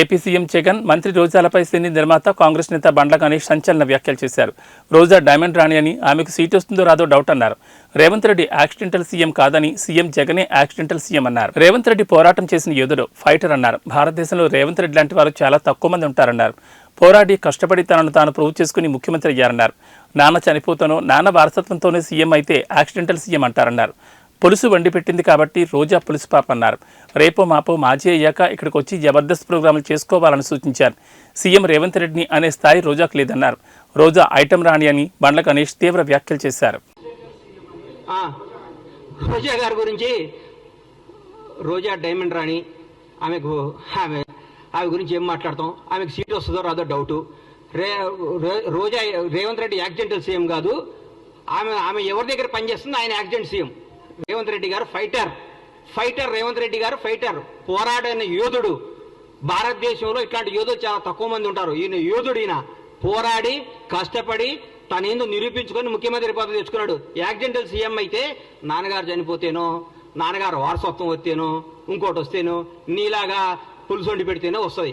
AP CM Jagan మంత్రి రోజాలపై సినీ నిర్మాత కాంగ్రెస్ నేత బండ్ల గణేష్ సంచలన వ్యాఖ్యలు చేశారు. రోజా డైమండ్ రాణి అని ఆమెకు సీట్ వస్తుందో రాదో డౌట్ అన్నారు. రేవంత్ రెడ్డి యాక్సిడెంటల్ సీఎం కాదని సీఎం జగనే యాక్సిడెంటల్ సీఎం అన్నారు. రేవంత్ రెడ్డి పోరాటం చేసిన యోధుడు ఫైటర్ అన్నారు. భారతదేశంలో రేవంత్ రెడ్డి లాంటి వారు చాలా తక్కువ మంది ఉంటారన్నారు. పోరాడి కష్టపడి తనను తాను ప్రూవ్ చేసుకుని ముఖ్యమంత్రి అయ్యారన్నారు. నాన్న చనిపోతానో నాన్న వారసత్వంతోనే సీఎం అయితే యాక్సిడెంటల్ సీఎం అంటారన్నారు. పులుసు వండి పెట్టింది కాబట్టి రోజా పులుసు పాప అన్నారు. రేపో మాపో మాజీ అయ్యాక ఇక్కడికి వచ్చి జబర్దస్త్ ప్రోగ్రాంలు చేసుకోవాలని సూచించారు. సీఎం రేవంత్ రెడ్డిని అనే స్థాయి రోజాకు లేదన్నారు. రోజా ఐటెం రాణి అని బండ్ల గణేష్ తీవ్ర వ్యాఖ్యలు చేశారు. రోజా గారి గురించి రోజా డైమండ్ రాణి ఆమెకు ఆమె ఆమె గురించి ఏం మాట్లాడతాం? ఆమెకు సీట్ వస్తుందో రాదో డౌటు. రే రే- రోజా రేవంత్ రెడ్డి యాక్సిడెంటల్ సీఎం కాదు. ఆమె ఆమె ఎవరి దగ్గర పనిచేస్తుంది ఆయన యాక్సిడెంట్ సీఎం. రేవంత్ రెడ్డి గారు ఫైటర్. ఫైటర్ రేవంత్ రెడ్డి గారు ఫైటర్. పోరాడైన యోధుడు. భారతదేశంలో ఇట్లాంటి యోధులు చాలా తక్కువ మంది ఉంటారు. ఈయన యోధుడు ఈయన. పోరాడి కష్టపడి తనేందో నిరూపించుకొని ముఖ్యమంత్రి పదవి తెచ్చుకున్నాడు. యాక్సిడెంటల్ సీఎం అయితే నాన్నగారు చనిపోతేనో నాన్నగారు వారసత్వం వస్తేనో ఇంకోటి వస్తేనో నీలాగా పులుసొండి పెడితేనో పెడితేనే వస్తుంది.